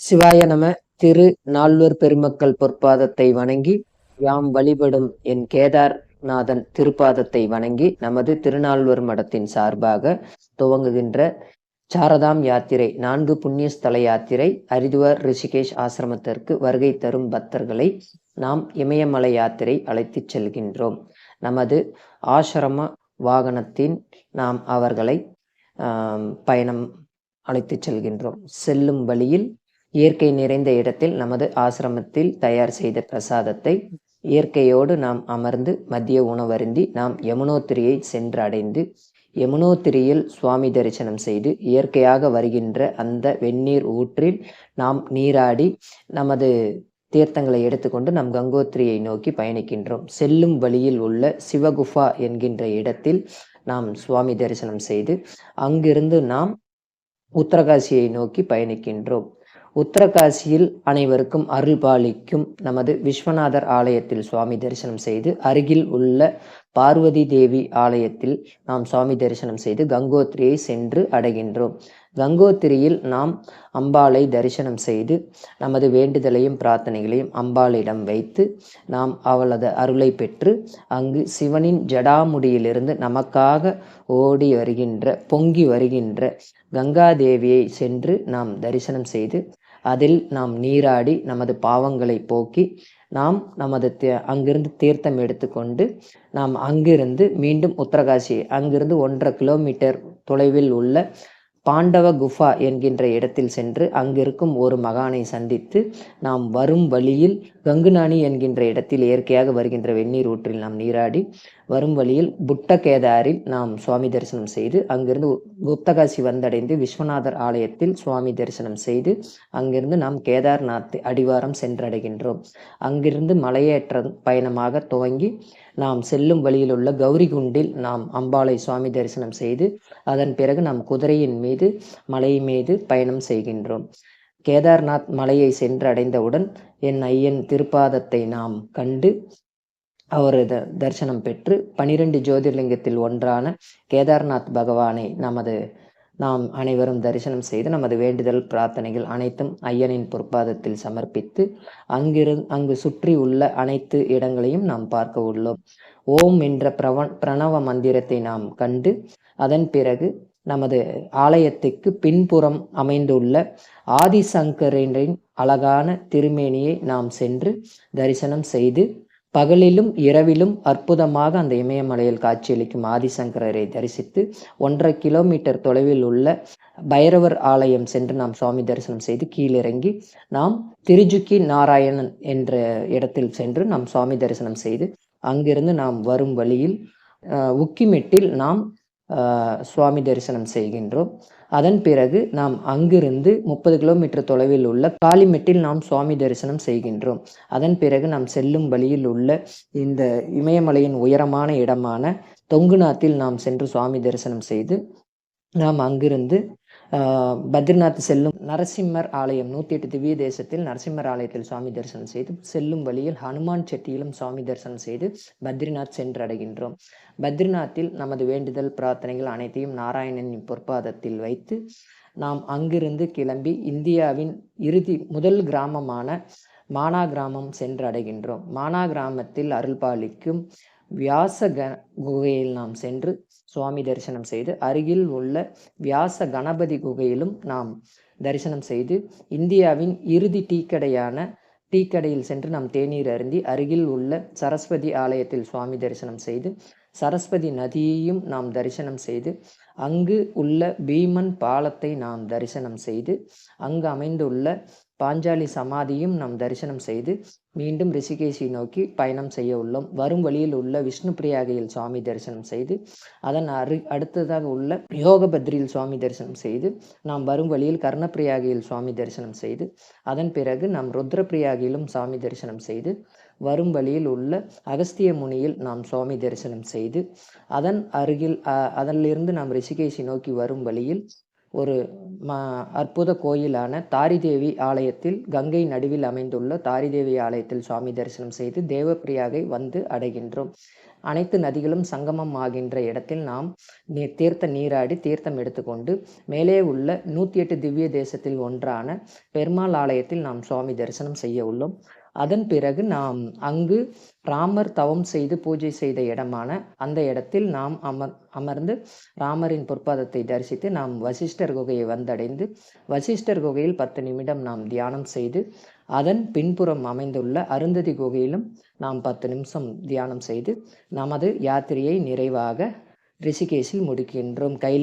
சிவாய நம. திரு நால்வர் பெருமக்கள் பொற்பாதத்தை வணங்கி யாம் வழிபடும் என் கேதார்நாதன் திருப்பாதத்தை வணங்கி நமது திருநால்வர் மடத்தின் சார்பாக துவங்குகின்ற சாரதாம் யாத்திரை நான்கு புண்ணிய ஸ்தல யாத்திரை ஹரிதுவார் ரிஷிகேஷ் ஆசிரமத்திற்கு வருகை தரும் பக்தர்களை நாம் இமயமலை யாத்திரை அழைத்துச் செல்கின்றோம். நமது ஆசிரம வாகனத்தின் நாம் அவர்களை பயணம் அழைத்துச் செல்கின்றோம். செல்லும் வழியில் இயற்கை நிறைந்த இடத்தில் நமது ஆசிரமத்தில் தயார் செய்த பிரசாதத்தை இயற்கையோடு நாம் அமர்ந்து மதிய உணவருந்தி நாம் யமுனோத்திரியை சென்றடைந்து யமுனோத்திரியில் சுவாமி தரிசனம் செய்து இயற்கையாக வருகின்ற அந்த வெந்நீர் ஊற்றில் நாம் நீராடி நமது தீர்த்தங்களை எடுத்துக்கொண்டு நம் கங்கோத்திரியை நோக்கி பயணிக்கின்றோம். செல்லும் வழியில் உள்ள சிவகுஃபா என்கின்ற இடத்தில் நாம் சுவாமி தரிசனம் செய்து அங்கிருந்து நாம் உத்தரகாசியை நோக்கி பயணிக்கின்றோம். உத்தரகாசியில் அனைவருக்கும் அருள் பாலிக்கும் நமது விஸ்வநாதர் ஆலயத்தில் சுவாமி தரிசனம் செய்து அருகில் உள்ள பார்வதி தேவி ஆலயத்தில் நாம் சுவாமி தரிசனம் செய்து கங்கோத்திரியை சென்று அடைகின்றோம். கங்கோத்திரியில் நாம் அம்பாளை தரிசனம் செய்து நமது வேண்டுதலையும் பிரார்த்தனைகளையும் அம்பாளிடம் வைத்து நாம் அவளது அருளை பெற்று அங்கு சிவனின் ஜடாமுடியிலிருந்து நமக்காக ஓடி வருகின்ற பொங்கி வருகின்ற கங்காதேவியை சென்று நாம் தரிசனம் செய்து அதில் நாம் நீராடி நமது பாவங்களை போக்கி நாம் நமது அங்கிருந்து தீர்த்தம் எடுத்துக்கொண்டு நாம் அங்கிருந்து மீண்டும் உத்தரகாசி அங்கிருந்து ஒன்றரை கிலோமீட்டர் தொலைவில் உள்ள பாண்டவ குஃபா என்கின்ற இடத்தில் சென்று அங்கிருக்கும் ஒரு மகானை சந்தித்து நாம் வரும் வழியில் கங்குநாணி என்கின்ற இடத்தில் இயற்கையாக வருகின்ற வெந்நீர் ஊற்றில் நாம் நீராடி வரும் வழியில் புட்டகேதாரில் நாம் சுவாமி தரிசனம் செய்து அங்கிருந்து குப்தகாசி வந்தடைந்து விஸ்வநாதர் ஆலயத்தில் சுவாமி தரிசனம் செய்து அங்கிருந்து நாம் கேதார்நாத் அடிவாரம் சென்றடைகின்றோம். அங்கிருந்து மலையேற்ற பயணமாக துவங்கி நாம் செல்லும் வழியில் உள்ள கௌரிகுண்டில் நாம் அம்பாளை சுவாமி தரிசனம் செய்து அதன் பிறகு நாம் குதிரையின் மீது மலை மீது பயணம் செய்கின்றோம். கேதார்நாத் மலையை சென்று அடைந்தவுடன் என் ஐயன் திருப்பாதத்தை நாம் கண்டு அவரது தரிசனம் பெற்று பனிரெண்டு ஜோதிர்லிங்கத்தில் ஒன்றான கேதார்நாத் பகவானை நமது நாம் அனைவரும் தரிசனம் செய்து நமது வேண்டுதல் பிரார்த்தனைகள் அனைத்தும் ஐயனின் பொற்பாதத்தில் சமர்ப்பித்து அங்கிரு அங்கு சுற்றி உள்ள அனைத்து இடங்களையும் நாம் பார்க்க உள்ளோம். ஓம் என்ற பிரவ பிரணவ மந்திரத்தை நாம் கண்டு அதன் பிறகு நமது ஆலயத்துக்கு பின்புறம் அமைந்துள்ள ஆதிசங்கரின் அழகான திருமேனியை நாம் சென்று தரிசனம் செய்து பகலிலும் இரவிலும் அற்புதமாக அந்த இமயமலையில் காட்சியளிக்கும் ஆதிசங்கரரை தரிசித்து ஒன்றரை கிலோமீட்டர் தொலைவில் உள்ள பைரவர் ஆலயம் சென்று நாம் சுவாமி தரிசனம் செய்து கீழிறங்கி நாம் திருஜுக்கி நாராயணன் என்ற இடத்தில் சென்று நாம் சுவாமி தரிசனம் செய்து அங்கிருந்து நாம் வரும் வழியில் அஹ், உக்கிமெட்டில் நாம் சுவாமி தரிசனம் செய்கின்றோம். அதன் பிறகு நாம் அங்கிருந்து முப்பது கிலோமீட்டர் தொலைவில் உள்ள காளிமெட்டில் நாம் சுவாமி தரிசனம் செய்கின்றோம். அதன் பிறகு நாம் செல்லும் வழியில் உள்ள இந்த இமயமலையின் உயரமான இடமான தொங்குநாத்தில் நாம் சென்று சுவாமி தரிசனம் செய்து நாம் அங்கிருந்து பத்ரிநாத் செல்லும் நரசிம்மர் ஆலயம் நூற்றி எட்டு திவ்ய தேசத்தில் நரசிம்மர் ஆலயத்தில் சுவாமி தரிசனம் செய்து செல்லும் வழியில் ஹனுமான் செட்டியிலும் சுவாமி தரிசனம் செய்து பத்ரிநாத் சென்றடைகின்றோம். பத்ரிநாத்தில் நமது வேண்டுதல் பிரார்த்தனைகள் அனைத்தையும் நாராயணனின் பொற்பாதத்தில் வைத்து நாம் அங்கிருந்து கிளம்பி இந்தியாவின் இறுதி முதல் கிராமமான மானா கிராமம் சென்றடைகின்றோம். மானா கிராமத்தில் அருள்பாலிக்கும் வியாச க குகையில் நாம் சென்று சுவாமி தரிசனம் செய்து அருகில் உள்ள வியாச கணபதி குகையிலும் நாம் தரிசனம் செய்து இந்தியாவின் இறுதி டீக்கடையான டீக்கடையில் சென்று நாம் தேநீர் அருந்தி அருகில் உள்ள சரஸ்வதி ஆலயத்தில் சுவாமி தரிசனம் செய்து சரஸ்வதி நதியையும் நாம் தரிசனம் செய்து அங்கு உள்ள பீமன் பாலத்தை நாம் தரிசனம் செய்து அங்கு அமைந்துள்ள பாஞ்சாலி சமாதியும் நாம் தரிசனம் செய்து மீண்டும் ரிஷிகேஷை நோக்கி பயணம் செய்ய உள்ளோம். வரும் வழியில் உள்ள விஷ்ணு பிரியாகையில் சுவாமி தரிசனம் செய்து அதன் அரு அடுத்ததாக உள்ள யோகபத்ரியில் சுவாமி தரிசனம் செய்து நாம் வரும் வழியில் கர்ணப்பிரியாகையில் சுவாமி தரிசனம் செய்து அதன் பிறகு நாம் ருத்ரப்பிரியாகையிலும் சுவாமி தரிசனம் செய்து வரும் வழியில் உள்ள அகஸ்திய முனியில் நாம் சுவாமி தரிசனம் செய்து அதன் அருகில் அதிலிருந்து நாம் ரிஷிகேஷை நோக்கி வரும் வழியில் ஒரு ம அற்புத கோயிலான தாரிதேவி ஆலயத்தில் கங்கை நடுவில் அமைந்துள்ள தாரிதேவி ஆலயத்தில் சுவாமி தரிசனம் செய்து தேவப்பிரியாகை வந்து அடைகின்றோம். அனைத்து நதிகளும் சங்கமம் ஆகின்ற இடத்தில் நாம் நீ தீர்த்த நீராடி தீர்த்தம் எடுத்துக்கொண்டு மேலே உள்ள நூற்றி எட்டு திவ்ய தேசத்தில் ஒன்றான பெருமாள் ஆலயத்தில் நாம் சுவாமி தரிசனம் செய்ய உள்ளோம். அதன் பிறகு நாம் அங்கு ராமர் தவம் செய்து பூஜை செய்த இடமான அந்த இடத்தில் நாம் அமர் அமர்ந்து ராமரின் பொற்பாதத்தை தரிசித்து நாம் வசிஷ்டர் குகையை வந்தடைந்து வசிஷ்டர் குகையில் பத்து நிமிடம் நாம் தியானம் செய்து அதன் பின்புறம் அமைந்துள்ள அருந்ததி குகையிலும் நாம் பத்து நிமிஷம் தியானம் செய்து நமது யாத்திரையை நிறைவாக ரிஷிகேஷில் முடிக்கின்றோம். கையில்